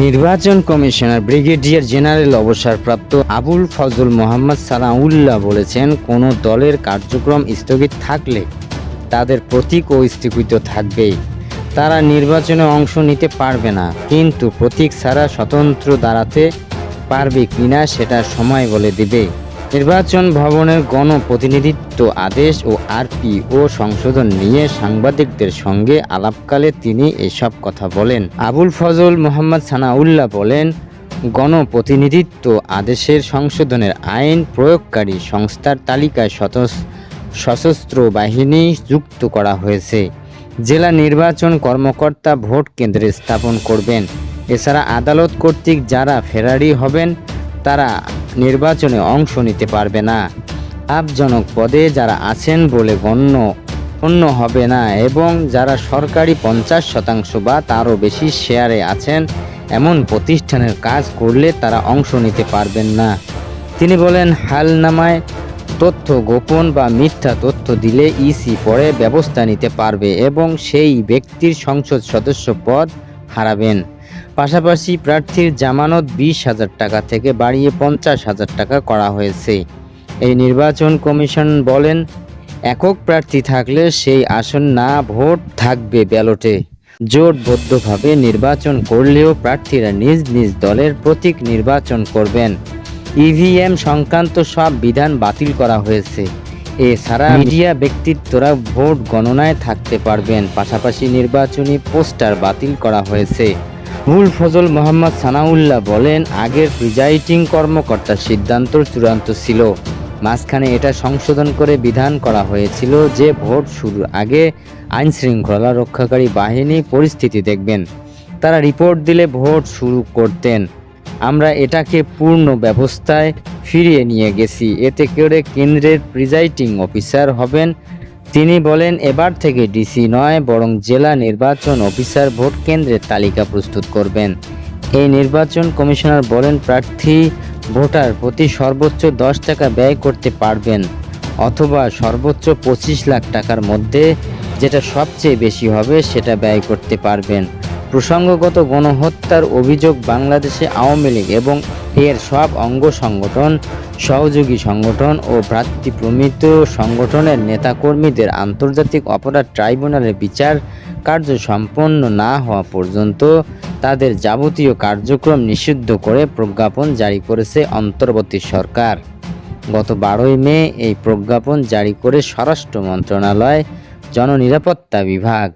নির্বাচন commissioner brigadier general অবসরপ্রাপ্ত আবুল ফজল মোহাম্মদ সালাউল্লাহ বলেছেন, কোনো দলের কার্যক্রম স্থগিত থাকলে তাদের প্রতীক ও স্থগিত থাকবেই। তারা নির্বাচনে অংশ নিতে পারবে না, কিন্তু প্রতীক ছাড়া স্বতন্ত্র দাঁড়াতে পারবে কিনা সেটা সময় বলে দিবে। নির্বাচন ভবনের গণপ্রতিনিধিত্ব আদেশ ও আরপি ও সংশোধন নিয়ে সাংবাদিকদের সঙ্গে আলাপকালে তিনি এসব কথা বলেন। আবুল ফজল মোহাম্মদ সানাউল্লাহ বলেন, গণপ্রতিনিধিত্ব আদেশের সংশোধনের আইন প্রয়োগকারী সংস্থার তালিকায় সশস্ত্র বাহিনী যুক্ত করা হয়েছে। জেলা নির্বাচন কর্মকর্তা ভোট কেন্দ্রে স্থাপন করবেন। এছাড়া আদালত কর্তৃক যারা ফেরারি হবেন, তারা নির্বাচনে অংশ নিতে পারবে না। লাভজনক পদে যারা আছেন বলে গণ্য অন্য হবে না এবং যারা সরকারি পঞ্চাশ শতাংশ বা তারও বেশি শেয়ারে আছেন, এমন প্রতিষ্ঠানের কাজ করলে তারা অংশ নিতে পারবেন না। তিনি বলেন হালনামায় তথ্য গোপন বা মিথ্যা তথ্য দিলে ইসি পরে ব্যবস্থা নিতে পারবে এবং সেই ব্যক্তির সংসদ সদস্য পদ হারাবেন। পাশাপাশি প্রার্থীর জামানত বিশ হাজার টাকা থেকে বাড়িয়ে পঞ্চাশ হাজার টাকা করা হয়েছে। এই নির্বাচন কমিশন বলেন একক প্রার্থী থাকলে সেই আসন না ভোট থাকবে ব্যালটে। জোটবদ্ধভাবে নির্বাচন করলেও প্রার্থীরা নিজ নিজ দলের প্রতীক নির্বাচন করবেন। ইভিএম সংক্রান্ত সব বিধান বাতিল করা হয়েছে। এছাড়া মিডিয়া ব্যক্তিত্বরা ভোট গণনায় থাকতে পারবেন। পাশাপাশি নির্বাচনী পোস্টার বাতিল করা হয়েছে। মূল ফজল মোহাম্মদ সানাউল্লাহ বলেন, আগের প্রিজাইডিং কর্মকর্তার সিদ্ধান্ত চূড়ান্ত ছিল। মাঝখানে এটা সংশোধন করে বিধান করা হয়েছিল যে ভোট শুরুর আগে আইন শৃঙ্খলা রক্ষাকারী বাহিনী পরিস্থিতি দেখবেন। তারা রিপোর্ট দিলে ভোট শুরু করতেন। আমরা এটাকে পূর্ণ ব্যবস্থায় ফিরিয়ে নিয়ে গেছি। এতে করে কেন্দ্রের প্রিজাইডিং অফিসার হবেন তিনি বলেন, এবার থেকে ডিসি নয়, বরং জেলা নির্বাচন অফিসার ভোট কেন্দ্রের তালিকা প্রস্তুত করবেন। এই নির্বাচন কমিশনার বলেন, প্রার্থী ভোটার প্রতি সর্বোচ্চ দশ টাকা ব্যয় করতে পারবেন, অথবা সর্বোচ্চ পঁচিশ লাখ টাকার মধ্যে, যেটা সবচেয়ে বেশি হবে, সেটা ব্যয় করতে পারবেন। প্রসঙ্গগত গণহত্যার অভিযোগ বাংলাদেশে আওয়ামী লীগ এবং এর সব অঙ্গ সংগঠন, সহযোগী সংগঠন ও ভ্রাতৃপ্রমিত সংগঠনের নেতাকর্মীদের আন্তর্জাতিক অপরাধ ট্রাইব্যুনালের বিচার কার্য সম্পন্ন না হওয়া পর্যন্ত তাদের যাবতীয় কার্যক্রম নিষিদ্ধ করে প্রজ্ঞাপন জারি করেছে অন্তর্বর্তী সরকার। গত বারোই মে এই প্রজ্ঞাপন জারি করে স্বরাষ্ট্র মন্ত্রণালয়, জননিরাপত্তা বিভাগ।